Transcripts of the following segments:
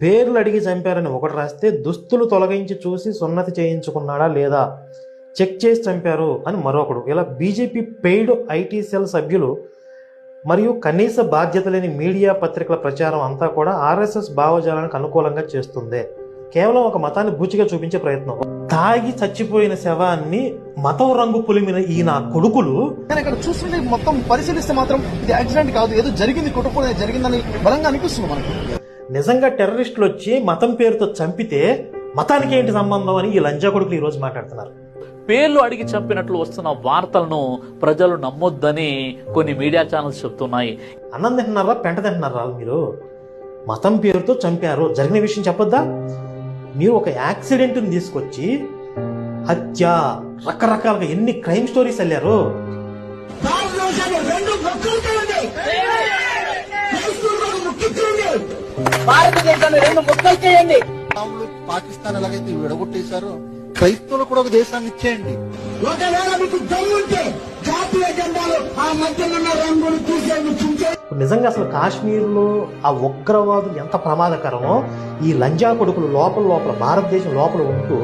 పేర్లు అడిగి చంపారని ఒకటి రాస్తే దుస్తులు తొలగించి చూసి సున్నతి చేయించుకున్నాడా లేదా? చెక్ చేసి చంపారు అని మరొకడు. ఇలా బీజేపీ పెయిడ్ ఐటీ సెల్ సభ్యులు మరియు కనీస బాధ్యత లేని మీడియా పత్రికల ప్రచారం అంతా కూడా ఆర్ఎస్ఎస్ భావజాలానికి అనుకూలంగా చేస్తుంది. కేవలం ఒక మతాన్ని బూచిగా చూపించే ప్రయత్నం. తాగి చచ్చిపోయిన శవాన్ని మతం రంగు పులిమిన ఈ నా కొడుకులు నేను ఇక్కడ చూస్తుంటే మొత్తం పరిశీలిస్తే మాత్రం ఇది యాక్సిడెంట్ కాదు ఏదో జరిగింది కుటుంబం జరిగిందని బలంగా అనిపిస్తుంది మనకి. నిజంగా టెర్రరిస్టులు వచ్చి మతం పేరుతో చంపితే మతానికి ఏంటి సంబంధం అని ఈ లంజా కొడుకులు ఈ రోజు మాట్లాడుతున్నారు. పేర్లు అడిగి చంపినట్లు వస్తున్న వార్తలను ప్రజలు నమ్మొద్దని కొన్ని మీడియా ఛానల్స్ చెప్తున్నాయి. అన్నం తింటున్నారా పెంట తింటున్నారా మీరు? మతం పేరుతో చంపారు. జరిగిన విషయం చెప్పొద్దా? మీరు ఒక యాక్సిడెంట్ని తీసుకొచ్చి హత్య రకరకాలుగా ఎన్ని క్రైమ్ స్టోరీస్ వెళ్ళారు భారతదేశాన్ని రెండు ముక్కలు చేయండి. పాకిస్తాన్ ఎలాగైతే విడగొట్టేశారో క్రైస్తవులు కూడా ఒక దేశాన్ని ఇచ్చేయండి. ఒకవేళ మీకు దమ్ముంటే జాతీయ జెండాలు ఆ రంగులు నిజంగా అసలు కాశ్మీర్లో ఆ ఉగ్రవాదులు ఎంత ప్రమాదకరమో ఈ లంజా కొడుకులు లోపల లోపల భారతదేశం లోపల ఉంటూ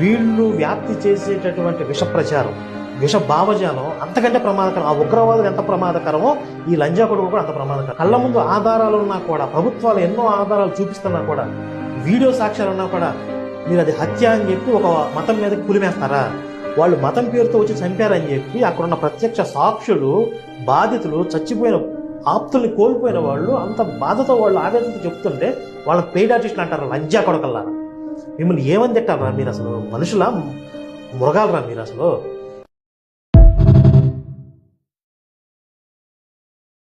వీళ్ళు వ్యాప్తి చేసేటటువంటి విష ప్రచారం విష భావజాలం అంతకంటే ప్రమాదకరం. ఆ ఉగ్రవాదులు ఎంత ప్రమాదకరమో ఈ లంజా కొడుకులు కూడా అంత ప్రమాదకరం. కళ్ళ ముందు ఆధారాలు ఉన్నా కూడా ప్రభుత్వాలు ఎన్నో ఆధారాలు చూపిస్తున్నా కూడా వీడియో సాక్ష్యాలు ఉన్నా కూడా మీరు అది హత్య అని చెప్పి ఒక మతం మీద పులిమేస్తారా వాళ్ళు మతం పేరుతో వచ్చి చంపారని చెప్పి అక్కడున్న ప్రత్యక్ష సాక్షులు బాధితులు చచ్చిపోయిన ఆప్తుల్ని కోల్పోయిన వాళ్ళు అంత బాధతో వాళ్ళు ఆవేదనతో చెప్తుంటే వాళ్ళ పెయిడ్ ఆర్టిస్టులు అంటారు లంజా కొడకల్లా మిమ్మల్ని ఏమని తిట్టారా మీరు అసలు? మనుషుల? మృగాలరా మీరు అసలు?